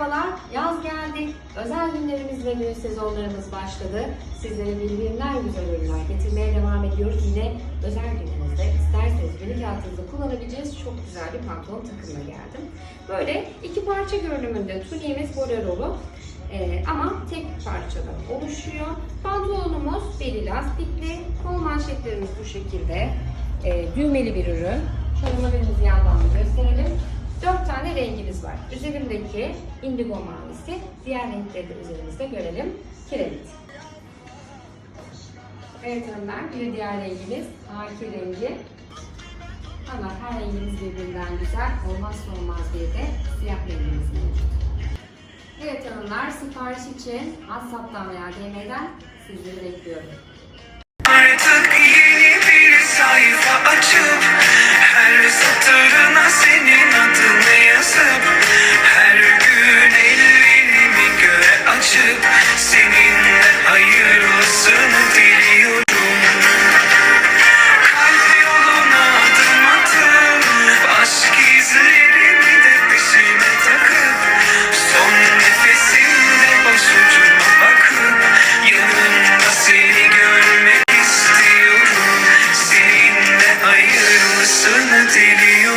Merhabalar, yaz geldi. Özel günlerimiz ve düğün sezonlarımız başladı. Sizlere birbirinden güzel ürünler getirmeye devam ediyoruz. Yine özel gününüzde isterseniz günlük hayatınızda kullanabileceğiniz çok güzel bir pantolon takımına geldim. Böyle iki parça görünümünde tuniğimiz bolerolu. Ee, ama tek parçadan oluşuyor. Pantolonumuz beli lastikli, kol manşetlerimiz bu şekilde. Ee, düğmeli bir ürün. Şöyle modelimizi yandan da gösterelim. Var. Üzerindeki indigo mavisi, diğer renkleri de üzerimizde görelim. Kiremit. Evet hanımlar, bir diğer rengimiz haki rengi. Ama her rengimiz birbirinden güzel. Olmazsa olmaz bir de siyah rengimiz mevcut. Evet hanımlar, sipariş için WhatsApp'tan veya DM'den sizleri bekliyorum. aşık Seninle hayırlısını diliyorum. Kalp yoluna adım atıp Aşk izlerimi de peşime takıp Son nefesimde başucuma bakıp Yanımda seni görmek istiyorum. Seninle hayırlısını diliyorum.